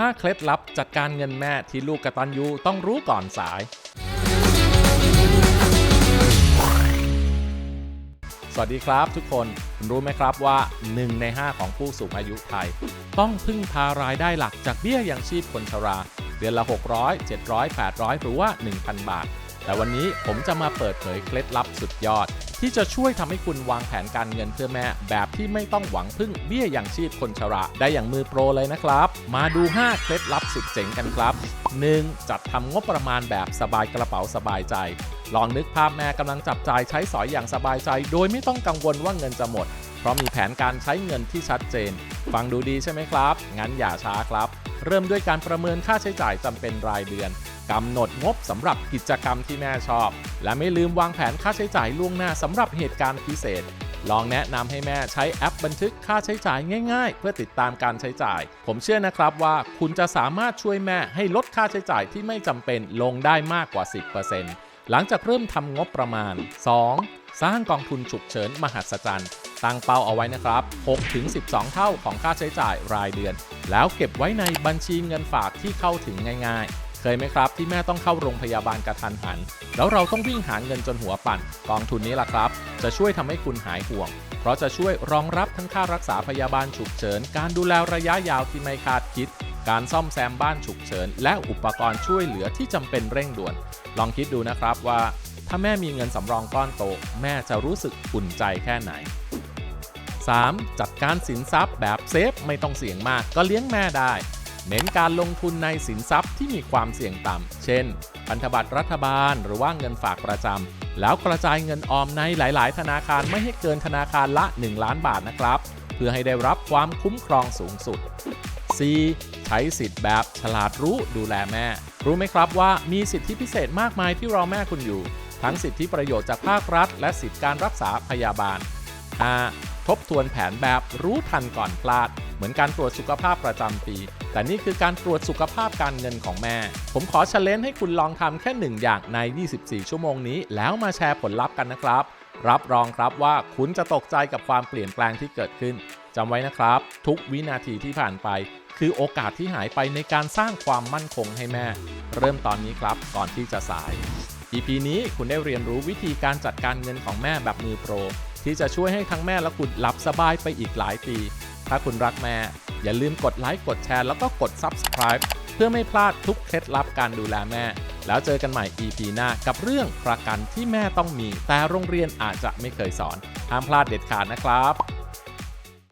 5 เคล็ดลับจัดการเงินแม่ที่ลูกกระตัญญูต้องรู้ก่อนสาย สวัสดีครับทุกคน รู้ไหมครับว่า 1 ใน 5 ของผู้สูงอายุไทย ต้องพึ่งพารายได้หลักจากเบี้ยยังชีพคนชรา เดือนละ 600 700 800 หรือว่า 1,000 บาท แต่วันนี้ผมจะมาเปิดเผยเคล็ดลับสุดยอด ที่จะช่วยทำให้คุณวางแผนการเงินเพื่อแม่แบบที่ไม่ต้องหวังพึ่งเบี้ยอยังชีพคนชรา ได้อย่างมือโปรเลยนะครับ มาดู 5 เคล็ดลับสุดเจ๋งกันครับ 1. จัดทำงบประมาณแบบสบายกระเป๋าสบายใจ ลองนึกภาพแม่กำลังจับจ่ายใช้สอยอย่างสบายใจ โดยไม่ต้องกังวลว่าเงินจะหมด เพราะมีแผนการใช้เงินที่ชัดเจน ฟังดูดีใช่ไหมครับ งั้นอย่าช้าครับ เริ่มด้วยการประเมินค่าใช้จ่ายจำเป็นรายเดือน กำหนดงบสำหรับกิจกรรมที่แม่ชอบ และไม่ลืมวางแผนค่าใช้จ่ายล่วงหน้าสำหรับเหตุการณ์พิเศษ ลองแนะนำให้แม่ใช้แอปบันทึกค่าใช้จ่ายง่ายๆ เพื่อติดตามการใช้จ่าย ผมเชื่อนะครับว่าคุณจะสามารถช่วยแม่ให้ลดค่าใช้จ่ายที่ไม่จำเป็นลงได้มากกว่า 10%หลังจากเริ่มทำงบประมาณ 2. สร้างกองทุนฉุกเฉินมหัศจรรย์ตั้งเป้าเอาไว้นะครับ 6-12 เท่าของค่าใช้จ่ายรายเดือน แล้วเก็บไว้ในบัญชีเงินฝากที่เข้าถึงง่ายๆ เคยไหมครับที่แม่ต้องเข้าโรงพยาบาลกระทันหัน แล้วเราต้องวิ่งหาเงินจนหัวปั่น กองทุนนี้ล่ะครับ จะช่วยทำให้คุณหายห่วง เพราะจะช่วยรองรับทั้งค่ารักษาพยาบาลฉุกเฉิน การดูแลระยะยาวที่ไม่คาดคิด การซ่อมแซมบ้านฉุกเฉิน และอุปกรณ์ช่วยเหลือที่จำเป็นเร่งด่วน ลองคิดดูนะครับว่า ถ้าแม่มีเงินสำรองก้อนโต แม่จะรู้สึกอุ่นใจแค่ไหน 3. จัดการสินทรัพย์แบบเซฟไม่ต้องเสี่ยงมากก็เลี้ยงแม่ได้ เน้นการลงทุนในสินทรัพย์ที่มีความเสี่ยงต่ำ เช่น พันธบัตรรัฐบาลหรือว่าเงินฝากประจำ แล้วกระจายเงินออมในหลาย ๆ ธนาคารไม่ให้เกินธนาคารละ 1 ล้านบาทนะครับ เพื่อให้ได้รับความคุ้มครองสูงสุด 4. ใช้สิทธิ์แบบฉลาดรู้ดูแลแม่ รู้ไหมครับว่ามีสิทธิพิเศษมากมายที่รอแม่คุณอยู่ ทั้งสิทธิประโยชน์จากภาครัฐ และสิทธิการรักษาพยาบาล 5. ทบทวนแผนแบบรู้ทันก่อนพลาด เหมือนการตรวจสุขภาพประจำปี แต่นี่คือการตรวจสุขภาพการเงินของแม่ ผมขอเชลเลนให้คุณลองทำแค่หนึ่งอย่างใน 24 ชั่วโมงนี้ แล้วมาแชร์ผลลัพธ์กันนะครับ รับรองครับว่าคุณจะตกใจกับความเปลี่ยนแปลงที่เกิดขึ้นจำไว้นะครับ ทุกวินาทีที่ผ่านไป คือโอกาสที่หายไปในการสร้างความมั่นคงให้แม่ เริ่มตอนนี้ครับก่อนที่จะสาย EP นี้คุณได้เรียนรู้วิธีการจัดการเงินของแม่แบบมือโปร ที่จะช่วยให้ทั้งแม่และคุณหลับสบายไปอีกหลายปี ถ้าคุณรักแม่ อย่าลืมกดไลค์กดแชร์แล้วก็กด Subscribe เพื่อไม่พลาดทุกเคล็ดลับการดูแลแม่ แล้วเจอกันใหม่ EP หน้ากับเรื่องประกันที่แม่ต้องมี แต่โรงเรียนอาจจะไม่เคยสอนห้ามพลาดเด็ดขาดนะครับ